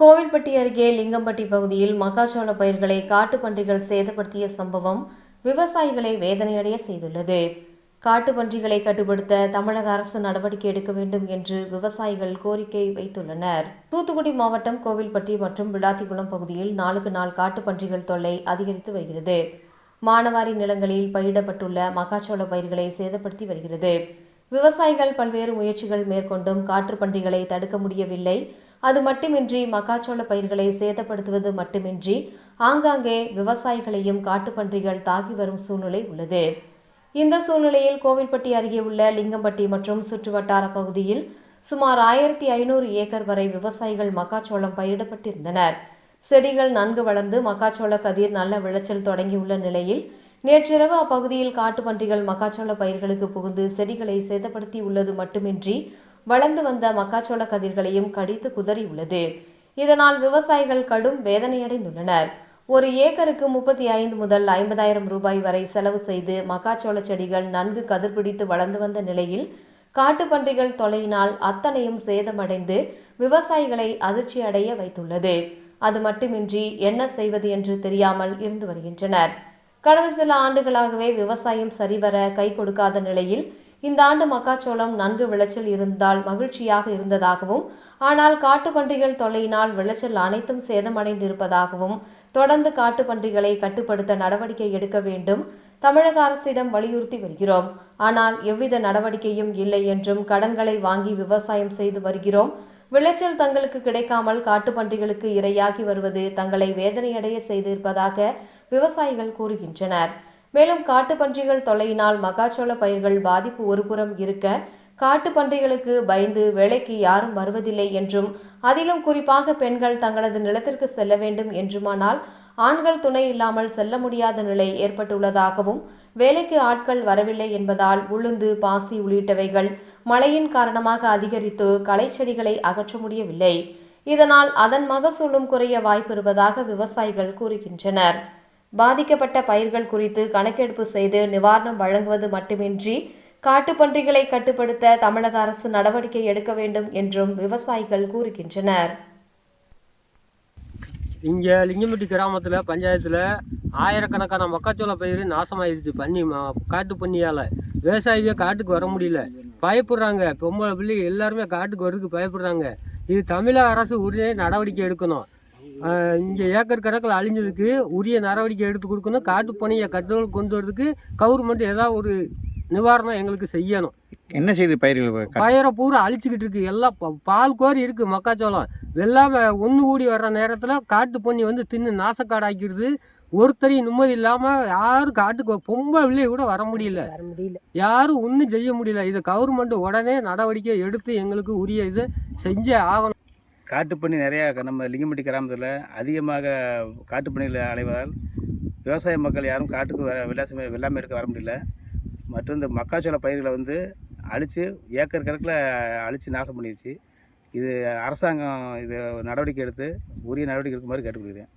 கோவில்பட்டி அருகே லிங்கம்பட்டி பகுதியில் மக்காச்சோள பயிர்களை காட்டுப்பன்றிகள் சேதப்படுத்திய சம்பவம் விவசாயிகளை வேதனையடைய செய்துள்ளது. காட்டுப்பன்றிகளை கட்டுப்படுத்த தமிழக அரசு நடவடிக்கை எடுக்க வேண்டும் என்று விவசாயிகள் கோரிக்கை வைத்துள்ளனர். தூத்துக்குடி மாவட்டம் கோவில்பட்டி மற்றும் விளாத்திக்குளம் பகுதியில் நாளுக்கு நாள் காட்டுப்பன்றிகள் தொல்லை அதிகரித்து வருகிறது. மானவாரி நிலங்களில் பயிரிடப்பட்டுள்ள மக்காச்சோள பயிர்களை சேதப்படுத்தி வருகிறது. விவசாயிகள் பல்வேறு முயற்சிகள் மேற்கொண்டும் காற்றுப்பன்றிகளை தடுக்க முடியவில்லை. அது மட்டுமின்றி மக்காச்சோள பயிர்களை சேதப்படுத்துவது மட்டுமின்றி ஆங்காங்கே விவசாயிகளையும் காட்டுப்பன்றிகள் தாக்கி வரும் சூழ்நிலை உள்ளது. இந்த சூழ்நிலையில் கோவில்பட்டி அருகே உள்ள லிங்கம்பட்டி மற்றும் சுற்றுவட்டார பகுதியில் சுமார் ஆயிரத்தி ஐநூறு ஏக்கர் வரை விவசாயிகள் மக்காச்சோளம் பயிரிடப்பட்டிருந்தனர். செடிகள் நன்கு வளர்ந்து மக்காச்சோள கதிர் நல்ல விளைச்சல் தொடங்கியுள்ள நிலையில் நேற்றிரவு அப்பகுதியில் காட்டுப்பன்றிகள் மக்காச்சோள பயிர்களுக்கு புகுந்து செடிகளை சேதப்படுத்தி உள்ளது மட்டுமின்றி வளர்ந்து வந்த மக்காச்சோள கதிர்களையும் கடித்து குதறியுள்ளது இதனால் விவசாயிகள் கடும் வேதனையடைந்துள்ளனர். ஒரு ஏக்கருக்கு முப்பத்தி ஐந்து முதல் ஐம்பதாயிரம் ரூபாய் வரை செலவு செய்து மக்காச்சோள செடிகள் நன்கு கதிர்பிடித்து வளர்ந்து வந்த நிலையில் காட்டுப்பன்றிகள் தொலையினால் அத்தனையும் சேதமடைந்து விவசாயிகளை அதிர்ச்சி அடைய வைத்துள்ளது. அது மட்டுமின்றி என்ன செய்வது என்று தெரியாமல் இருந்து வருகின்றனர். கடந்த சில ஆண்டுகளாகவே விவசாயம் சரிவர கை கொடுக்காத நிலையில் இந்த ஆண்டு மக்காச்சோளம் நன்கு விளைச்சல் இருந்தால் மகிழ்ச்சியாக இருந்ததாகவும் ஆனால் காட்டுப்பன்றிகள் தொல்லையினால் விளைச்சல் அனைத்தும் சேதமடைந்திருப்பதாகவும் தொடர்ந்து காட்டுப்பன்றிகளை கட்டுப்படுத்த நடவடிக்கை எடுக்க வேண்டும் தமிழக அரசிடம் வலியுறுத்தி வருகிறோம். ஆனால் எவ்வித நடவடிக்கையும் இல்லை என்றும் கடன்களை வாங்கி விவசாயம் செய்து வருகிறோம். விளைச்சல் தங்களுக்கு கிடைக்காமல் காட்டுப்பன்றிகளுக்கு இரையாகி வருவது தங்களை வேதனையடைய செய்திருப்பதாக விவசாயிகள் கூறுகின்றனர். மேலும் காட்டுப்பன்றிகள் தொல்லையினால் மக்காச்சோள பயிர்கள் பாதிப்பு ஒருபுறம் இருக்க காட்டுப்பன்றிகளுக்கு பயந்து வேலைக்கு யாரும் வருவதில்லை என்றும் அதிலும் குறிப்பாக பெண்கள் தங்களது நிலத்திற்கு செல்ல வேண்டும் என்றுமானால் ஆண்கள் துணை இல்லாமல் செல்ல முடியாத நிலை ஏற்பட்டுள்ளதாகவும் வேலைக்கு ஆட்கள் வரவில்லை என்பதால் உளுந்து பாசி உள்ளிட்டவைகள் மழையின் காரணமாக அதிகரித்து களைச்செடிகளை அகற்ற முடியவில்லை. இதனால் அதன் மகசூலும் குறைய வாய்ப்பு இருப்பதாக விவசாயிகள் கூறுகின்றனர். பாதிக்கப்பட்ட பயிர்கள் குறித்து கணக்கெடுப்பு செய்து நிவாரணம் வழங்குவது மட்டுமின்றி காட்டுப்பன்றிகளை கட்டுப்படுத்த தமிழக அரசு நடவடிக்கை எடுக்க வேண்டும் என்றும் விவசாயிகள் கூறுகின்றனர். இங்கே லிங்கம்பட்டி கிராமத்தில் பஞ்சாயத்தில் ஆயிரக்கணக்கான மக்காச்சோள பயிர் நாசமாயிருச்சு பண்ணி காட்டு பண்ணியால் விவசாயிங்க காட்டுக்கு வர முடியல. பயப்படுறாங்க. பொம்பளை பிள்ளை எல்லாருமே காட்டுக்கு வர்றதுக்கு பயப்படுறாங்க. இது தமிழக அரசு உரிய நடவடிக்கை எடுக்கணும். இங்கே ஏக்கர் கணக்கில் அழிஞ்சதுக்கு உரிய நடவடிக்கை எடுத்து கொடுக்கணும். காட்டு பணியை கட்டுதல் கொண்டு வரதுக்கு கவர்மெண்ட் ஏதாவது ஒரு நிவாரணம் எங்களுக்கு செய்யணும். என்ன செய்து பயிர்கள் பயிரை பூரா அழிச்சுக்கிட்டு இருக்கு. எல்லாம் பால் கோரி இருக்கு மக்காச்சோளம். வெள்ளாம ஒன்று கூடி வர்ற நேரத்தில் காட்டு பொன்னி வந்து தின்னு நாசக்காடாக்கிடுது. ஒருத்தரையும் நிம்மதி இல்லாமல் யாரும் காட்டுக்கு பொம்பளை பிள்ளை கூட வர முடியல. வர முடியல. யாரும் ஒன்றும் செய்ய முடியல. இது கவர்மெண்ட் உடனே நடவடிக்கை எடுத்து எங்களுக்கு உரிய இதை செஞ்சே ஆகணும். காட்டுப்பண்ணி நிறையா நம்ம லிங்கம்பட்டி கிராமத்தில் அதிகமாக காட்டுப்பணியில் அலைவதால் விவசாய மக்கள் யாரும் காட்டுக்கு வர விளாசம் வெள்ளாமை எடுக்க வர முடியல. மற்றும் இந்த மக்காச்சோள பயிர்களை வந்து அழித்து ஏக்கர் கணக்கில் அழித்து நாசம் பண்ணிடுச்சு இது அரசாங்கம் இது நடவடிக்கை எடுத்து உரிய நடவடிக்கை எடுக்குமாறு கேட்டுக்கொள்கிறேன்.